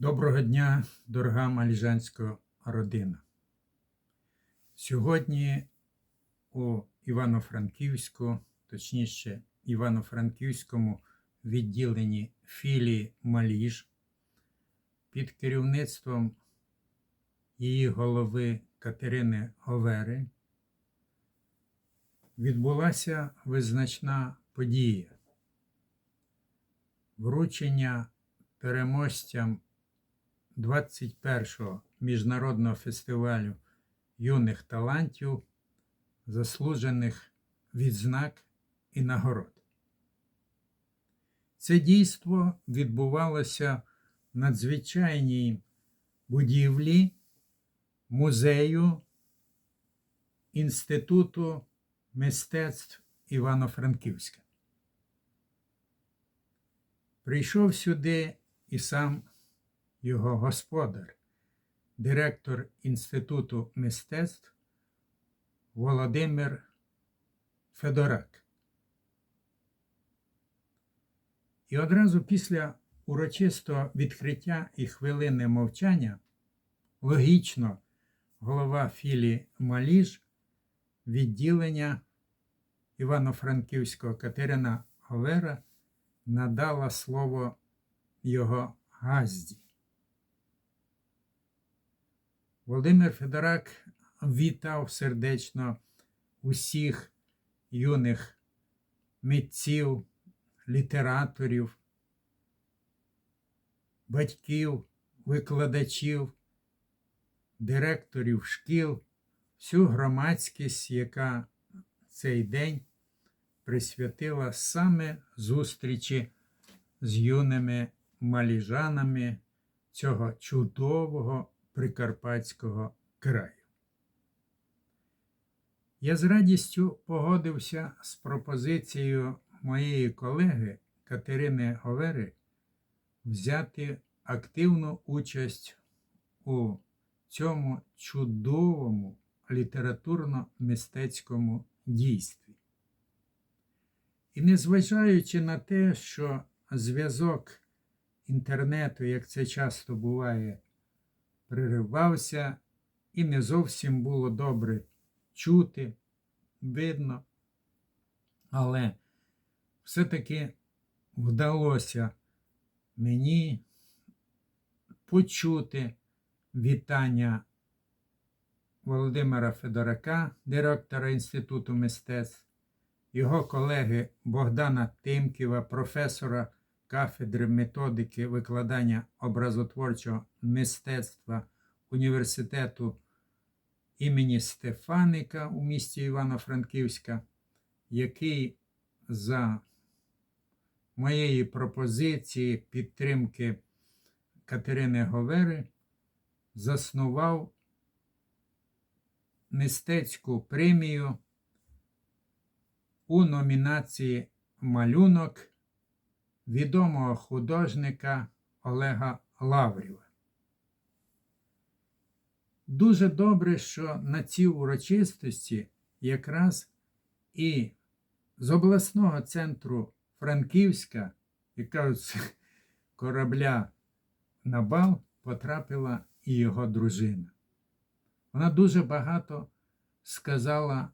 Доброго дня, дорога маліжанська родина. Сьогодні у Івано-Франківську, точніше, Івано-Франківському відділенні філії Маліж під керівництвом її голови Катерини Говери відбулася визначна подія вручення переможцям 21-го міжнародного фестивалю юних талантів, заслужених відзнак і нагород. Це дійство відбувалося в надзвичайній будівлі музею Інституту мистецтв Івано-Франківська. Прийшов сюди і сам його господар, директор Інституту мистецтв Володимир Федорак. І одразу після урочистого відкриття і хвилини мовчання логічно голова філії Маліж відділення Івано-Франківського Катерина Говера надала слово його газді. Володимир Федорак вітав сердечно усіх юних митців, літераторів, батьків, викладачів, директорів шкіл, всю громадськість, яка цей день присвятила саме зустрічі з юними маліжанами цього чудового прикарпатського краю. Я з радістю погодився з пропозицією моєї колеги Катерини Говери взяти активну участь у цьому чудовому літературно-мистецькому дійстві. І незважаючи на те, що зв'язок інтернету, як це часто буває, приривався і не зовсім було добре чути, видно, але все-таки вдалося мені почути вітання Володимира Федорака, директора Інституту мистецтв, його колеги Богдана Тимківа, професора кафедри методики викладання образотворчого мистецтва університету імені Стефаника у місті Івано-Франківська, який за моєї пропозиції підтримки Катерини Говери заснував мистецьку премію у номінації Малюнок відомого художника Олега Лаврєва. Дуже добре, що на цій урочистості якраз і з обласного центру Франківська, яка з корабля на бал потрапила і його дружина. Вона дуже багато сказала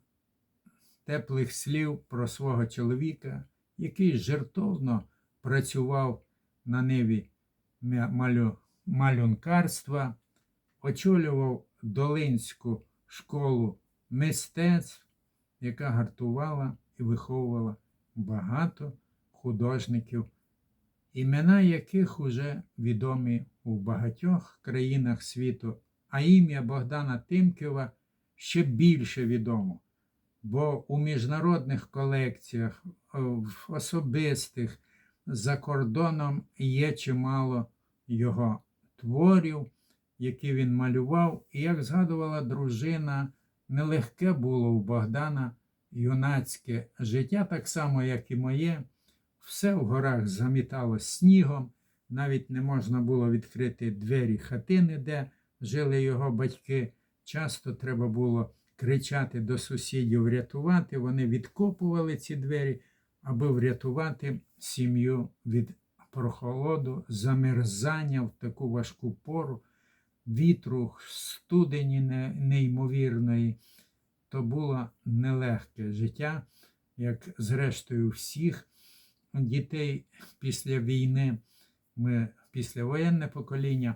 теплих слів про свого чоловіка, який жертовно працював на ниві малю, малюнкарства, очолював Долинську школу мистецтв, яка гартувала і виховувала багато художників, імена яких уже відомі у багатьох країнах світу, а ім'я Богдана Тимківа ще більше відомо. Бо у міжнародних колекціях, в особистих за кордоном є чимало його творів, які він малював. І як згадувала дружина, нелегке було у Богдана юнацьке життя, так само, як і моє. Все в горах замітало снігом, навіть не можна було відкрити двері хатини, де жили його батьки. Часто треба було кричати до сусідів, врятувати. Вони відкопували ці двері, аби врятувати сім'ю від прохолоду, замерзання в таку важку пору, вітру, студені неймовірної. То було нелегке життя, як зрештою всіх дітей після війни, ми післявоєнне покоління.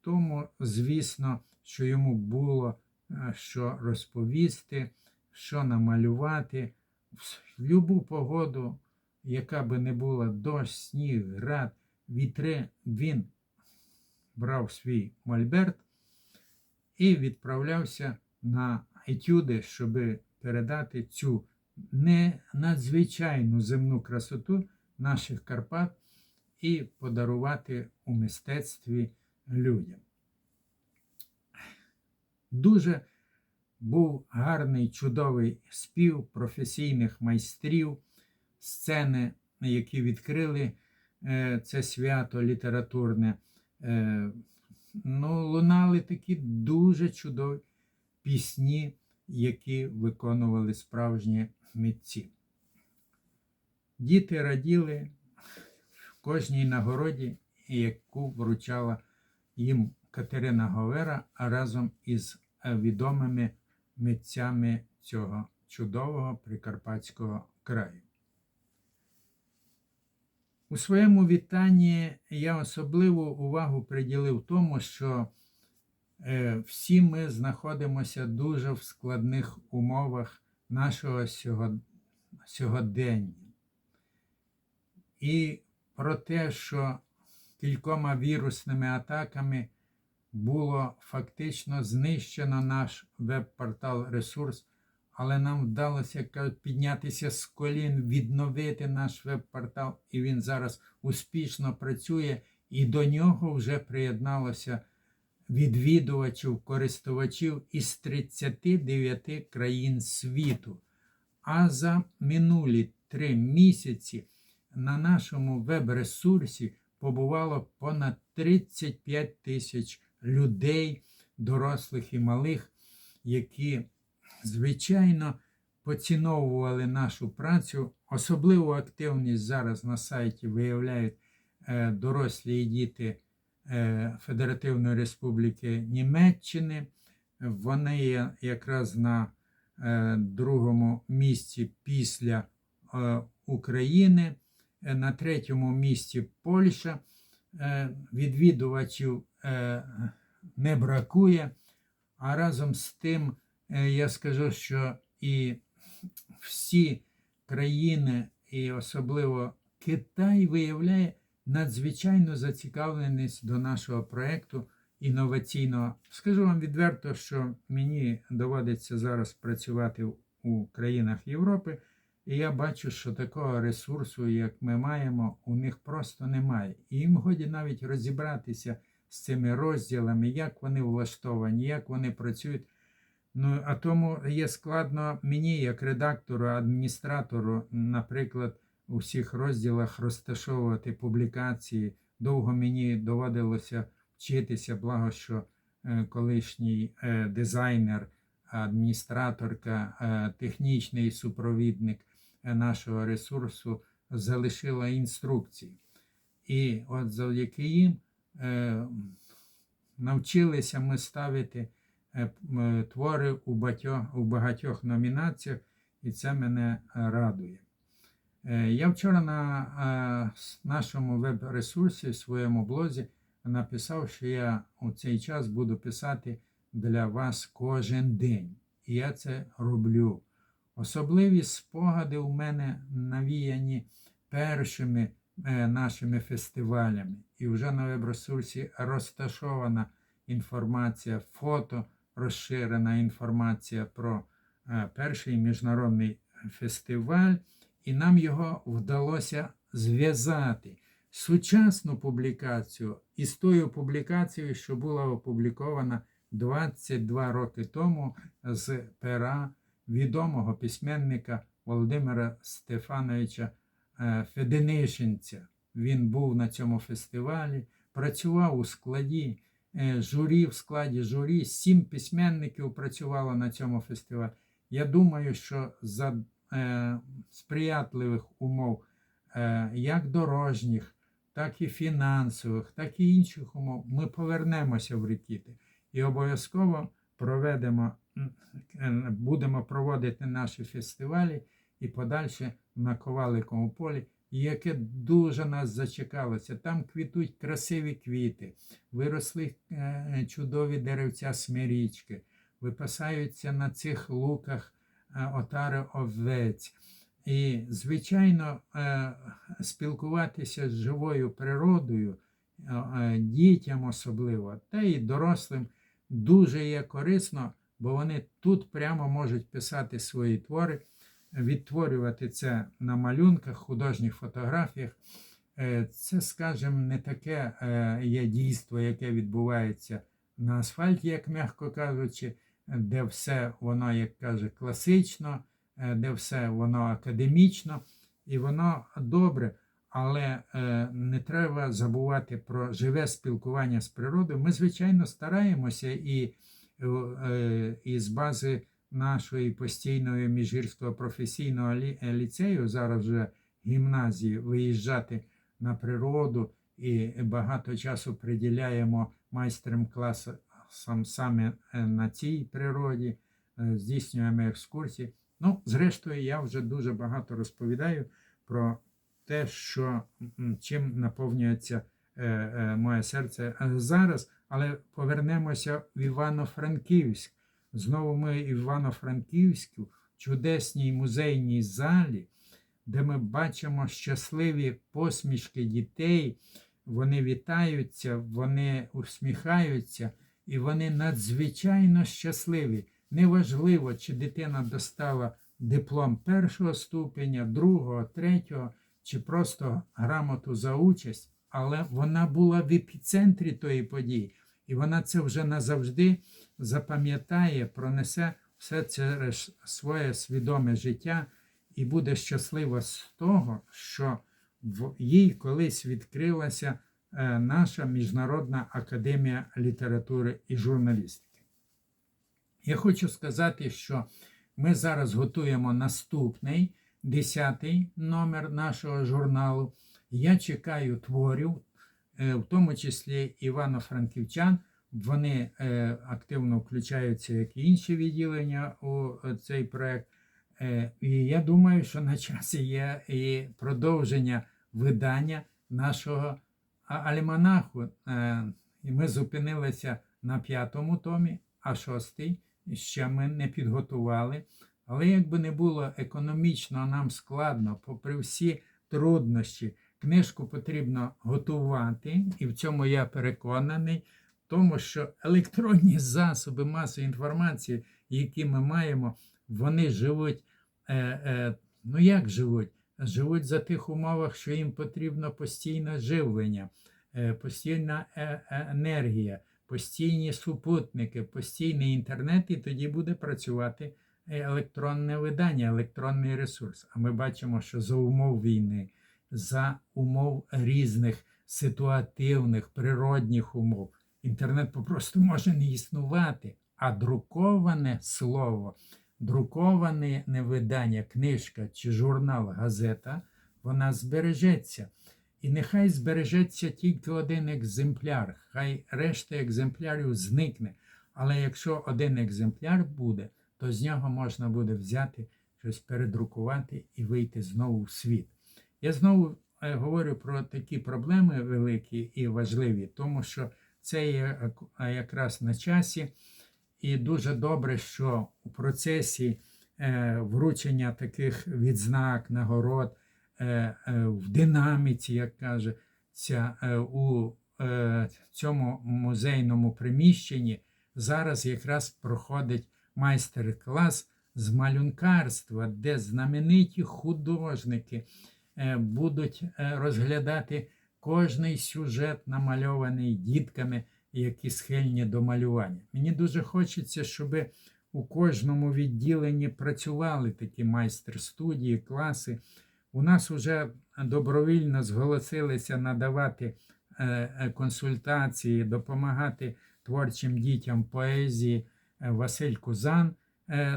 Тому, звісно, що йому було е, що розповісти, що намалювати в любу погоду, яка би не була дощ, сніг, град, вітри, він брав свій мольберт і відправлявся на етюди, щоб передати цю не надзвичайну земну красоту наших Карпат і подарувати у мистецтві людям. Дуже був гарний чудовий спів професійних майстрів, сцени, які відкрили е, це свято літературне. Е, ну, лунали такі дуже чудові пісні, які виконували справжні митці. Діти раділи в кожній нагороді, яку вручала їм Катерина Говера разом із е, відомими митцями цього чудового прикарпатського краю. У своєму вітанні я особливу увагу приділив тому, що е, всі ми знаходимося дуже в складних умовах нашого сьогодення. І про те, що кількома вірусними атаками було фактично знищено наш веб-портал ресурс, але нам вдалося піднятися з колін, відновити наш веб-портал, і він зараз успішно працює, і до нього вже приєдналося відвідувачів, користувачів із 39 країн світу. А за минулі три місяці на нашому веб-ресурсі побувало понад 35 тисяч людей, дорослих і малих, які, звичайно, поціновували нашу працю. Особливу активність зараз на сайті виявляють е, дорослі і діти е, Федеративної Республіки Німеччини. Вони є якраз на е, другому місці після України, на третьому місці Польща. Відвідувачів не бракує. А разом з тим е, я скажу, що і всі країни, і особливо Китай виявляє надзвичайну зацікавленість до нашого проєкту інноваційного. Скажу вам відверто, що мені доводиться зараз працювати у країнах Європи, і я бачу, що такого ресурсу, як ми маємо, у них просто немає. І їм годі навіть розібратися з цими розділами, як вони влаштовані, як вони працюють. Ну, а тому є складно мені, як редактору, адміністратору, наприклад, у всіх розділах розташовувати публікації. Довго мені доводилося вчитися, благо, що е, колишній е, дизайнер, адміністраторка, е, технічний супровідник нашого ресурсу залишила інструкції. І от завдяки їм навчилися ми ставити е, твори у багатьох, у багатьох номінаціях, і це мене е, радує. Е, Я вчора на е, нашому веб-ресурсі, в своєму блозі, написав, що я у цей час буду писати для вас кожен день. І я це роблю. Особливі спогади у мене навіяні першими е, нашими фестивалями. І вже на веб-ресурсі розташована інформація, фото, розширена інформація про е, перший міжнародний фестиваль, і нам його вдалося зв'язати сучасну публікацію із тою публікацією, що була опублікована 22 роки тому з пера відомого письменника Володимира Стефановича е, Феденишинця. Він був на цьому фестивалі, працював у складі е, журі, в складі журі. Сім письменників працювало на цьому фестивалі. Я думаю, що за е, сприятливих умов, е, як дорожніх, так і фінансових, так і інших умов, ми повернемося в Рекіти і обов'язково проведемо, е, будемо проводити наші фестивалі і подальше на Коваликовому полі, яке дуже нас зачекалося. Там квітуть красиві квіти, виросли е, чудові деревця смирічки, випасаються на цих луках е, отари овець. І, звичайно, е, спілкуватися з живою природою, дітям особливо, та й дорослим дуже є корисно, бо вони тут прямо можуть писати свої твори, відтворювати це на малюнках, художніх фотографіях. Е, Це, скажімо, не таке е, є дійство, яке відбувається на асфальті, як м'яко кажучи, де все воно, як каже, класично, е, де все воно академічно, і воно добре, але не треба забувати про живе спілкування з природою. Ми, звичайно, стараємося і, і з бази нашої постійної міжгірського професійного лі- ліцею, зараз вже гімназії, виїжджати на природу і багато часу приділяємо майстрам класам саме е, на цій природі, е, здійснюємо екскурсії. Ну, зрештою, я вже дуже багато розповідаю про те, що чим наповнюється е, е, моє серце е, зараз, але повернемося в Івано-Франківськ. Знову ми в Івано-Франківську, чудесній музейній залі, де ми бачимо щасливі посмішки дітей. Вони вітаються, вони усміхаються, і вони надзвичайно щасливі. Неважливо, чи дитина достала диплом першого ступеня, другого, третього, чи просто грамоту за участь, але вона була в епіцентрі тої події, і вона це вже назавжди запам'ятає, пронесе все через своє свідоме життя і буде щаслива з того, що в їй колись відкрилася е, наша Міжнародна академія літератури і журналістики. Я хочу сказати, що ми зараз готуємо наступний, десятий номер нашого журналу. Я чекаю творів, в тому числі івано-франківчан. Вони е, активно включаються, як і інші відділення у е, цей проект. Е, І я думаю, що на часі є і продовження видання нашого альманаху. Е, І ми зупинилися на п'ятому томі, а шостий ще ми не підготували. Але якби не було економічно нам складно, попри всі труднощі, книжку потрібно готувати, і в цьому я переконаний, тому що електронні засоби масової інформації, які ми маємо, вони живуть, е, е, ну як живуть? Живуть за тих умовах, що їм потрібно постійне живлення, е, постійна е, е, енергія, постійні супутники, постійний інтернет, і тоді буде працювати е, електронне видання, електронний ресурс. А ми бачимо, що за умов війни, за умов різних ситуативних, природних умов, інтернет попросту може не існувати, а друковане слово, друковане не видання, книжка чи журнал, газета, вона збережеться. І нехай збережеться тільки один екземпляр, хай решта екземплярів зникне. Але якщо один екземпляр буде, то з нього можна буде взяти щось передрукувати і вийти знову в світ. Я знову е, говорю про такі проблеми великі і важливі, тому що це є е, якраз на часі, і дуже добре, що у процесі е, вручення таких відзнак, нагород е, е, в динаміці, як каже, е, у е, цьому музейному приміщенні зараз якраз проходить майстер-клас з малюнкарства, де знамениті художники е, будуть е, розглядати кожний сюжет, намальований дітками, які схильні до малювання. Мені дуже хочеться, щоб у кожному відділенні працювали такі майстер-студії, класи. У нас вже добровільно зголосилися надавати е, е, консультації, допомагати творчим дітям поезії. Е, Василь Кузан е,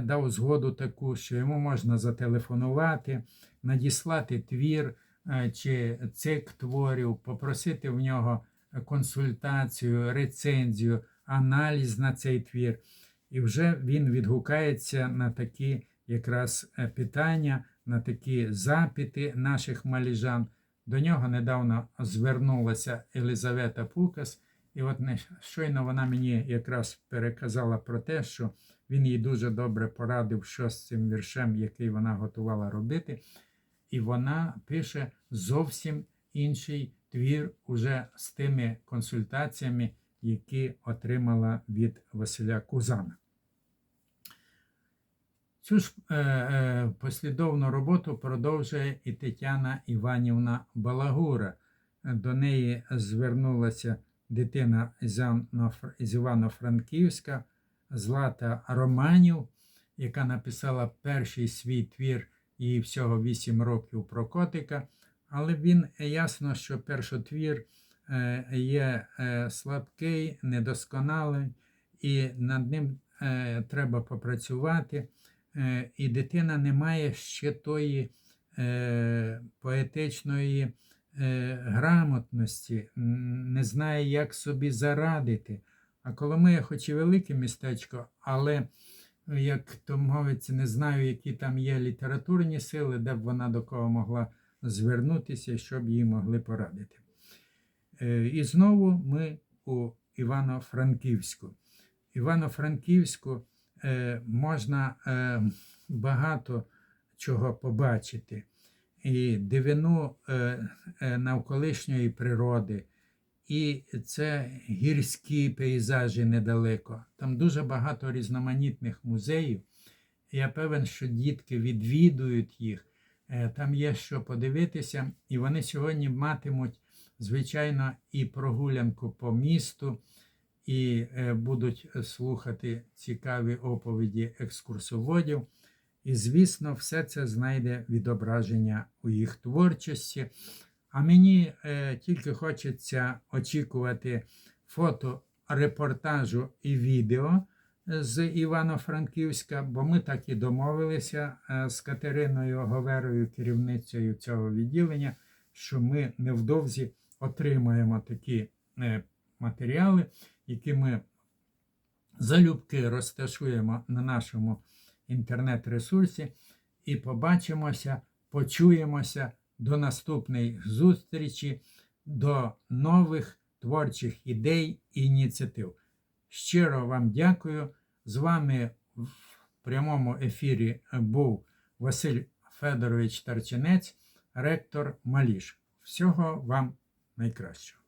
дав згоду таку, що йому можна зателефонувати, надіслати твір, е, чи цик творів, попросити в нього консультацію, рецензію, аналіз на цей твір. І вже він відгукається на такі якраз е, питання, на такі запити наших маліжан. До нього недавно звернулася Елизавета Пукас, і от щойно вона мені якраз переказала про те, що він їй дуже добре порадив, що з цим віршем, який вона готувала робити. І вона пише зовсім інший твір уже з тими консультаціями, які отримала від Василя Кузана. Цю ж е, е, послідовну роботу продовжує і Тетяна Іванівна Балагура. До неї звернулася дитина із Івано-Франківська, Злата Романів, яка написала перший свій твір їй всього 8 років про котика. Але він е, ясно, що першотвір е, є е, слабкий, недосконалий, і над ним треба попрацювати. І дитина не має ще тої поетичної грамотності, не знає, як собі зарадити. А Коломия, хоч і велике містечко, але, як то мовиться, не знаю, які там є літературні сили, де б вона до кого могла звернутися, щоб їй могли порадити. Е, І знову ми у Івано-Франківську. Івано-Франківську е, можна е, багато чого побачити. І дивину е, е, навколишньої природи, і це гірські пейзажі недалеко. Там дуже багато різноманітних музеїв. Я певен, що дітки відвідують їх. Е, Там є що подивитися, і вони сьогодні матимуть, звичайно, і прогулянку по місту, і будуть слухати цікаві оповіді екскурсоводів. І, звісно, все це знайде відображення у їх творчості. А мені е, тільки хочеться очікувати фото, репортажу і відео з Івано-Франківська, бо ми так і домовилися е, з Катериною Говерою, керівницею цього відділення, що ми невдовзі отримаємо такі е, матеріали, які ми залюбки розташуємо на нашому інтернет-ресурсі і побачимося, почуємося до наступної зустрічі, до нових творчих ідей і ініціатив. Щиро вам дякую. З вами в прямому ефірі був Василь Федорович Тарчинець, ректор Маліш. Всього вам найкращого.